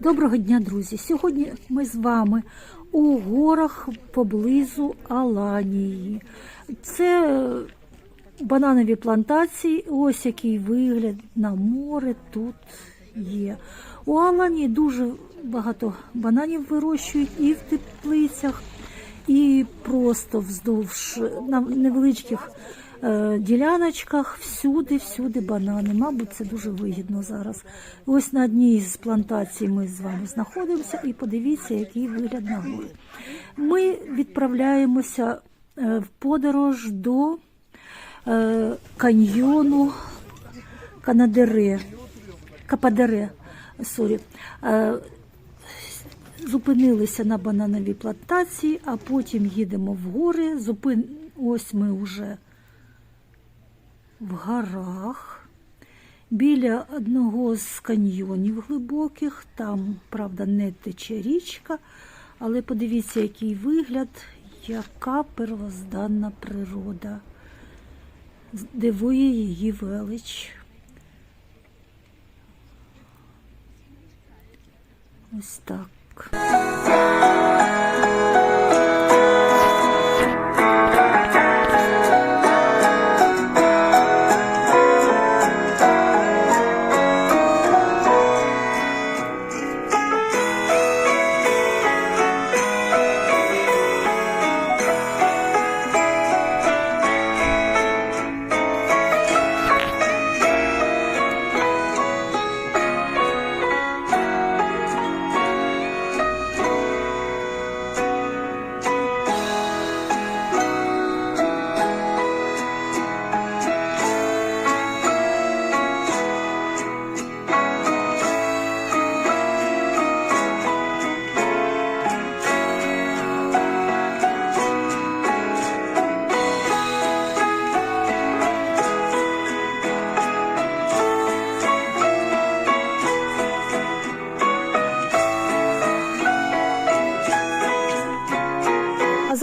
Доброго дня, друзі! Сьогодні ми з вами у горах поблизу Аланії. Це е, бананові плантації. Ось який вигляд на море тут є. У Аланії дуже багато бананів вирощують і в теплицях, і просто вздовж на невеличких діляночках всюди, всюди банани. Мабуть, це дуже вигідно зараз. Ось на одній з плантацій ми з вами знаходимося, і подивіться, який вигляд на гори. Ми відправляємося е, в подорож до е, каньйону Канадере, Кападере. Сорі. Е, зупинилися на банановій плантації, а потім їдемо в гори. Зупин... Ось ми вже в горах. Біля одного з каньйонів глибоких, там, правда, не тече річка, але подивіться, який вигляд, яка первозданна природа. Дивує її велич. Ось так.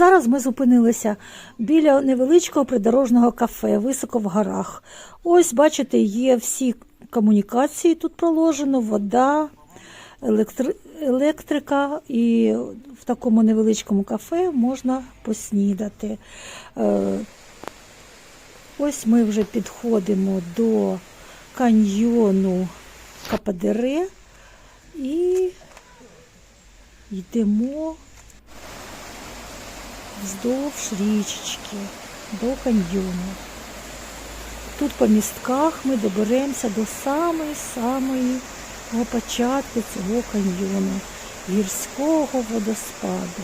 Зараз ми зупинилися біля невеличкого придорожного кафе, високо в горах. Ось, бачите, є всі комунікації тут проложено, вода, електри... електрика, і в такому невеличкому кафе можна поснідати. Е, Ось ми вже підходимо до каньйону Кападере і йдемо вздовж річечки до каньйону. Тут по містках ми доберемося до самої-самої початку цього каньйону, гірського водоспаду.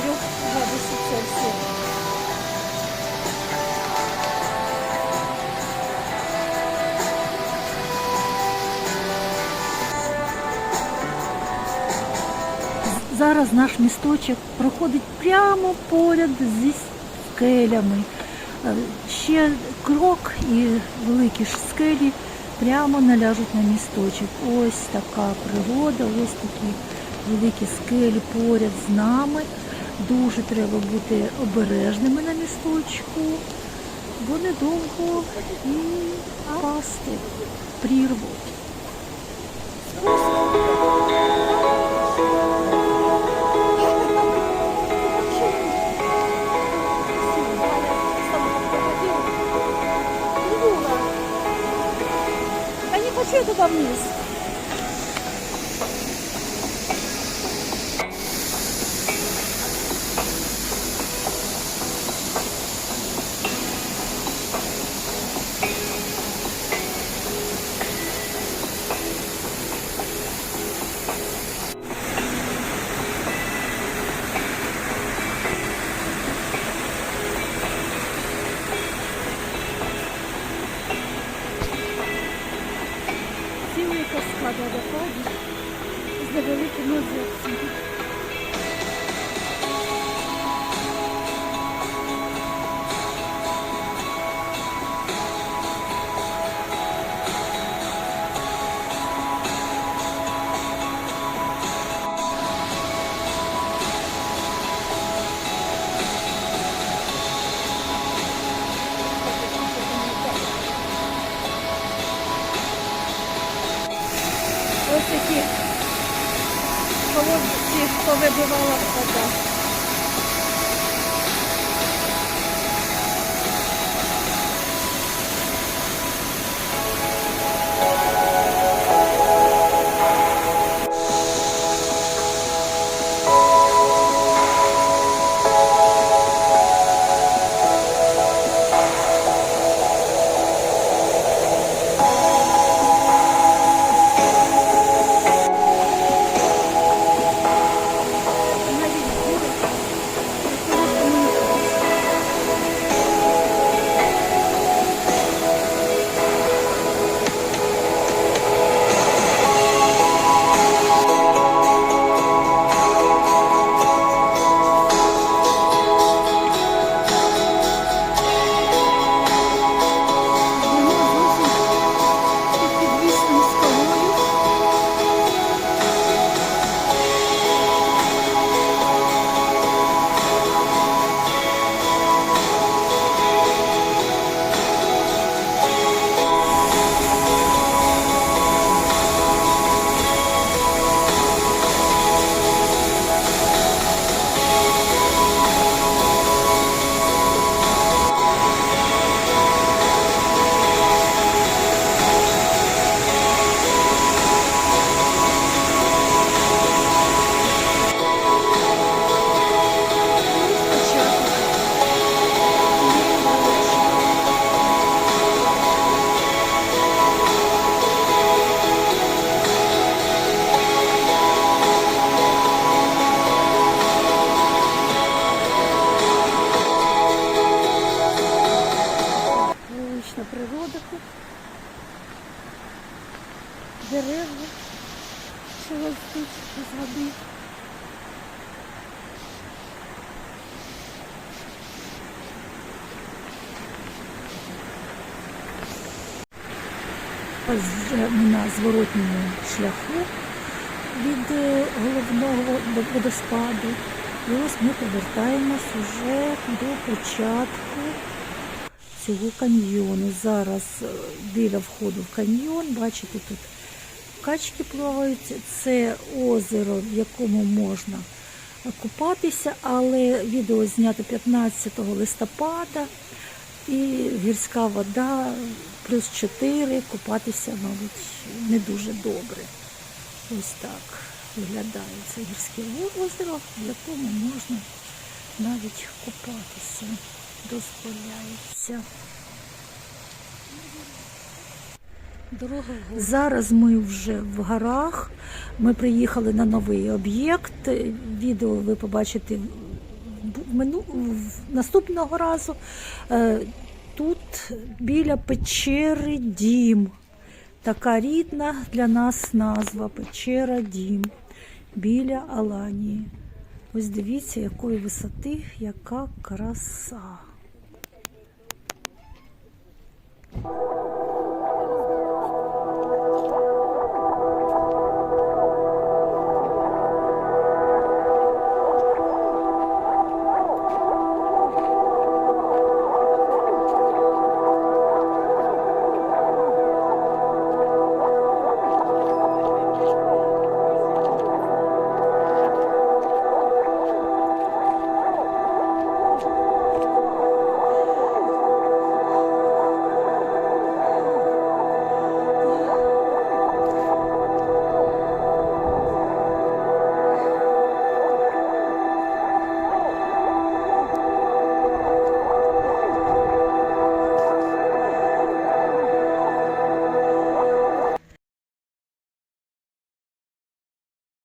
Градусів Цельсія. Зараз наш місточок проходить прямо поряд зі скелями. Е, Ще крок і великі ж скелі прямо наляжуть на місточок. Ось така природа, ось такі великі скелі поряд з нами. Дуже треба бути обережними на місточку. бо недовго і пасти прірву. Я не хочу туда вниз. Такі колодці повибивала вода. Дерева, що ростуть з води. На зворотньому шляху від е, головного водоспаду. І ось ми повертаємось уже до початку цього каньйону. Зараз е, біля входу в каньйон, бачите, тут качки плавають. Це озеро, в якому можна купатися, але відео знято 15 листопада. І гірська вода плюс 4, купатися, мабуть, не дуже добре. Ось так виглядає це гірське озеро, в якому можна навіть купатися, дозволяється. Зараз ми вже в горах. Ми приїхали на новий об'єкт. Відео ви побачите наступного разу. Е, тут біля печери дім. Така рідна для нас назва Печера Дім біля Аланії. Ось дивіться, якої висоти, яка краса.